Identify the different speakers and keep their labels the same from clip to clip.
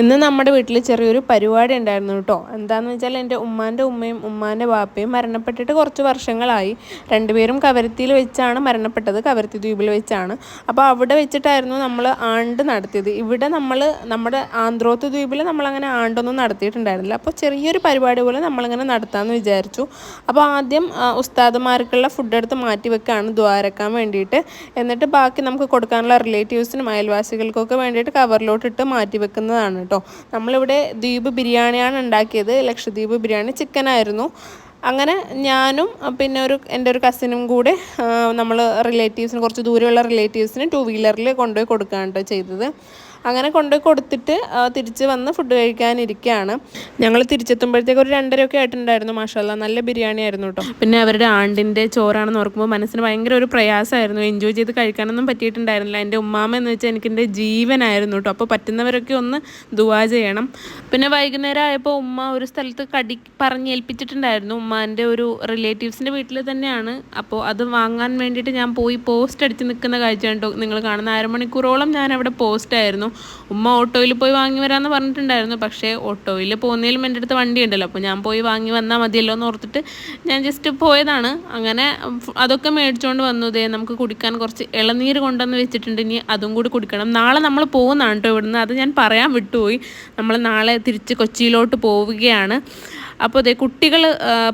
Speaker 1: ഇന്ന് നമ്മുടെ വീട്ടിൽ ചെറിയൊരു പരിപാടി ഉണ്ടായിരുന്നു കേട്ടോ. എന്താണെന്ന് വെച്ചാൽ എന്റെ ഉമ്മാന്റെ ഉമ്മയും ഉമ്മാന്റെ വാപ്പയും മരണപ്പെട്ടിട്ട് കുറച്ച് വർഷങ്ങളായി. രണ്ടുപേരും കവരത്തിയിൽ വെച്ചാണ് മരണപ്പെട്ടത് കവരത്തി ദ്വീപിൽ വെച്ചാണ്. അപ്പോൾ അവിടെ വെച്ചിട്ടായിരുന്നു നമ്മൾ ആണ്ട് നടത്തിയത്. ഇവിടെ നമ്മൾ നമ്മുടെ ആന്ധ്രോത്ത് ദ്വീപിൽ നമ്മളങ്ങനെ ആണ്ടൊന്നും നടത്തിയിട്ടുണ്ടായിരുന്നില്ല. അപ്പോൾ ചെറിയൊരു പരിപാടി പോലെ നമ്മളിങ്ങനെ നടത്താമെന്ന് വിചാരിച്ചു. അപ്പോൾ ആദ്യം ഉസ്താദുമാർക്കുള്ള ഫുഡ് എടുത്ത് മാറ്റി വെക്കുകയാണ് ദ്വാരക്കാൻ വേണ്ടിയിട്ട്. എന്നിട്ട് ബാക്കി നമുക്ക് കൊടുക്കാനുള്ള റിലേറ്റീവ്സിനും അയൽവാസികൾക്കൊക്കെ വേണ്ടിയിട്ട് കവറിലോട്ടിട്ട് മാറ്റി വെക്കുന്നതാണ് കേട്ടോ. നമ്മളിവിടെ ദ്വീപ് ബിരിയാണിയാണ് ഉണ്ടാക്കിയത്. ലക്ഷദ്വീപ് ബിരിയാണി ചിക്കനായിരുന്നു അങ്ങനെ ഞാനും പിന്നെ ഒരു എന്റെ ഒരു കസിനും കൂടെ നമ്മൾ റിലേറ്റീവ്സിന് കുറച്ച് ദൂരെയുള്ള റിലേറ്റീവ്സിന് ടു വീലറിൽ കൊണ്ടുപോയി കൊടുക്കുകയാണ് കേട്ടോ ചെയ്തത്. അങ്ങനെ കൊണ്ട് കൊടുത്തിട്ട് തിരിച്ച് വന്ന് ഫുഡ് കഴിക്കാനിരിക്കുകയാണ് ഞങ്ങൾ തിരിച്ചെത്തുമ്പോഴത്തേക്ക് ഒരു രണ്ടരയൊക്കെ ആയിട്ടുണ്ടായിരുന്നു മാഷല്ല. നല്ല ബിരിയാണി ആയിരുന്നു കേട്ടോ പിന്നെ അവരുടെ ആണ്ടിന്റെ ചോറാണെന്ന് ഓർക്കുമ്പോൾ മനസ്സിന് ഭയങ്കര ഒരു പ്രയാസമായിരുന്നു. എൻജോയ് ചെയ്ത് കഴിക്കാനൊന്നും പറ്റിയിട്ടുണ്ടായിരുന്നില്ല. എന്റെ ഉമ്മാമ എന്ന് വെച്ചാൽ എനിക്ക് എന്റെ ജീവനായിരുന്നു കേട്ടോ അപ്പോൾ പറ്റുന്നവരൊക്കെ ഒന്ന് ദുവാ ചെയ്യണം. പിന്നെ വൈകുന്നേരം ആയപ്പോൾ ഉമ്മ ഒരു സ്ഥലത്ത് കടി പറഞ്ഞ് ഏൽപ്പിച്ചിട്ടുണ്ടായിരുന്നു. ഉമ്മാന്റെ ഒരു റിലേറ്റീവ്സിന്റെ വീട്ടിൽ തന്നെയാണ്. അപ്പോൾ അത് വാങ്ങാൻ വേണ്ടിയിട്ട് ഞാൻ പോയി പോസ്റ്റ് അടിച്ച് നിൽക്കുന്ന കാഴ്ച കേട്ടോ നിങ്ങൾ കാണുന്ന അരമണിക്കൂറോളം ഞാൻ അവിടെ പോസ്റ്റ് ആയിരുന്നു. ഉമ്മ ഓട്ടോയിൽ പോയി വാങ്ങി വരാമെന്ന് പറഞ്ഞിട്ടുണ്ടായിരുന്നു. പക്ഷേ ഓട്ടോയിൽ പോകുന്നതിലും എന്റെ അടുത്ത് വണ്ടി ഉണ്ടല്ലോ അപ്പോൾ ഞാൻ പോയി വാങ്ങി വന്നാൽ മതിയല്ലോ എന്ന് ഓർത്തിട്ട് ഞാൻ ജസ്റ്റ് പോയതാണ്. അങ്ങനെ അതൊക്കെ മേടിച്ചുകൊണ്ട് വന്നു. നമുക്ക് കുടിക്കാൻ കുറച്ച് ഇളനീര് കൊണ്ടുവന്ന് വെച്ചിട്ടുണ്ട്. ഇനി അതും കൂടി കുടിക്കണം. നാളെ നമ്മൾ പോകുന്നതാണ് കേട്ടോ ഇവിടുന്ന്. അത് ഞാൻ പറയാൻ വിട്ടുപോയി. നമ്മൾ നാളെ തിരിച്ച് കൊച്ചിയിലോട്ട് പോവുകയാണ്. അപ്പോൾ അതെ കുട്ടികൾ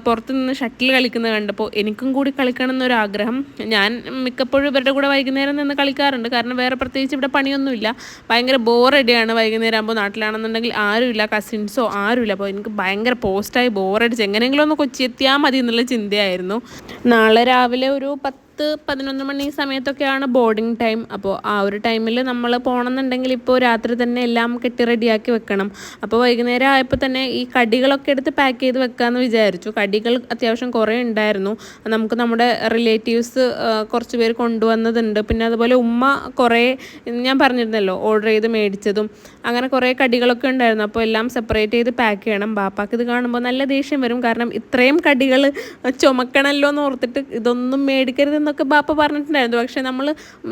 Speaker 1: പുറത്തുനിന്ന് ഷട്ടിൽ കളിക്കുന്നത് കണ്ടപ്പോൾ എനിക്കും കൂടി കളിക്കണം എന്നൊരാഗ്രഹം. ഞാൻ മിക്കപ്പോഴും ഇവരുടെ കൂടെ വൈകുന്നേരം നിന്ന് കളിക്കാറുണ്ട്. കാരണം വേറെ പ്രത്യേകിച്ച് ഇവിടെ പണിയൊന്നുമില്ല. ഭയങ്കര ബോറടിയാണ് വൈകുന്നേരം ആകുമ്പോൾ നാട്ടിലാണെന്നുണ്ടെങ്കിൽ ആരുമില്ല കസിൻസോ ആരുമില്ല. അപ്പോൾ എനിക്ക് ഭയങ്കര പോസ്റ്റായി ബോറടിച്ച് എങ്ങനെയെങ്കിലും ഒന്ന് കൊച്ചി എത്തിയാൽ മതി എന്നുള്ള ചിന്തയായിരുന്നു. നാളെ രാവിലെ ഒരു പത്ത് പത്ത് പതിനൊന്ന് മണി സമയത്തൊക്കെയാണ് ബോർഡിംഗ് ടൈം അപ്പോൾ ആ ഒരു ടൈമിൽ നമ്മൾ പോകണമെന്നുണ്ടെങ്കിൽ ഇപ്പോൾ രാത്രി തന്നെ എല്ലാം കെട്ടി റെഡിയാക്കി വെക്കണം. അപ്പോൾ വൈകുന്നേരം ആയപ്പോൾ തന്നെ ഈ കടികളൊക്കെ എടുത്ത് പാക്ക് ചെയ്ത് വെക്കാമെന്ന് വിചാരിച്ചു. കടികൾ അത്യാവശ്യം കുറേ ഉണ്ടായിരുന്നു. നമുക്ക് നമ്മുടെ റിലേറ്റീവ്സ് കുറച്ച് പേര് കൊണ്ടുവന്നതുണ്ട്. പിന്നെ അതുപോലെ ഉമ്മ കുറേ ഞാൻ പറഞ്ഞിരുന്നല്ലോ ഓർഡർ ചെയ്ത് മേടിച്ചതും അങ്ങനെ കുറേ കടികളൊക്കെ ഉണ്ടായിരുന്നു. അപ്പോൾ എല്ലാം സെപ്പറേറ്റ് ചെയ്ത് പാക്ക് ചെയ്യണം. ബാപ്പാക്ക് ഇത് കാണുമ്പോൾ നല്ല ദേഷ്യം വരും. കാരണം ഇത്രയും കടികൾ ചുമക്കണമല്ലോ എന്ന് ഓർത്തിട്ട് ഇതൊന്നും മേടിക്കരുത് എന്നൊക്കെ ബാപ്പ പറഞ്ഞിട്ടുണ്ടായിരുന്നു. പക്ഷേ നമ്മൾ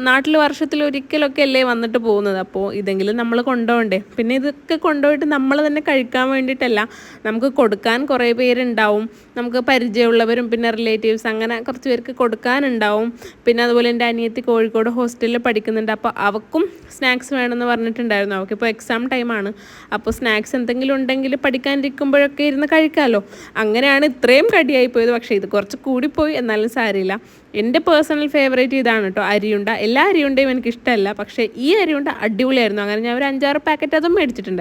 Speaker 1: നാട്ടിൽ വർഷത്തിൽ ഒരിക്കലൊക്കെ അല്ലേ വന്നിട്ട് പോകുന്നത്. അപ്പോൾ ഇതെങ്കിലും നമ്മൾ കൊണ്ടുപോകണ്ടേ പിന്നെ ഇതൊക്കെ കൊണ്ടുപോയിട്ട് നമ്മൾ തന്നെ കഴിക്കാൻ വേണ്ടിയിട്ടല്ല. നമുക്ക് കൊടുക്കാൻ കുറേ പേരുണ്ടാവും. നമുക്ക് പരിചയമുള്ളവരും പിന്നെ റിലേറ്റീവ്സ് അങ്ങനെ കുറച്ച് പേർക്ക് കൊടുക്കാനുണ്ടാവും. പിന്നെ അതുപോലെ എന്റെ അനിയത്തി കോഴിക്കോട് ഹോസ്റ്റലിൽ പഠിക്കുന്നുണ്ട്. അപ്പോൾ അവക്കും സ്നാക്സ് വേണമെന്ന് പറഞ്ഞിട്ടുണ്ടായിരുന്നു. അവൾക്കിപ്പോൾ എക്സാം ടൈമാണ്. അപ്പോൾ സ്നാക്സ് എന്തെങ്കിലും ഉണ്ടെങ്കിൽ പഠിക്കാനിരിക്കുമ്പോഴൊക്കെ ഇരുന്ന് കഴിക്കാമല്ലോ അങ്ങനെയാണ് ഇത്രയും കടിയായി പോയത്. പക്ഷേ ഇത് കുറച്ച് കൂടിപ്പോയി. എന്നാലും സാരിയില്ല എന്റെ പേഴ്സണൽ ഫേവറേറ്റ് ഇതാണ് കേട്ടോ അരിയുണ്ട. എല്ലാ അരിയുണ്ടയും എനിക്ക് ഇഷ്ടമല്ല പക്ഷേ ഈ അരിയുണ്ട അടിപൊളിയായിരുന്നു. അങ്ങനെ ഞാൻ ഒരു അഞ്ചാറ് പാക്കറ്റ് അതും മേടിച്ചിട്ടുണ്ട്.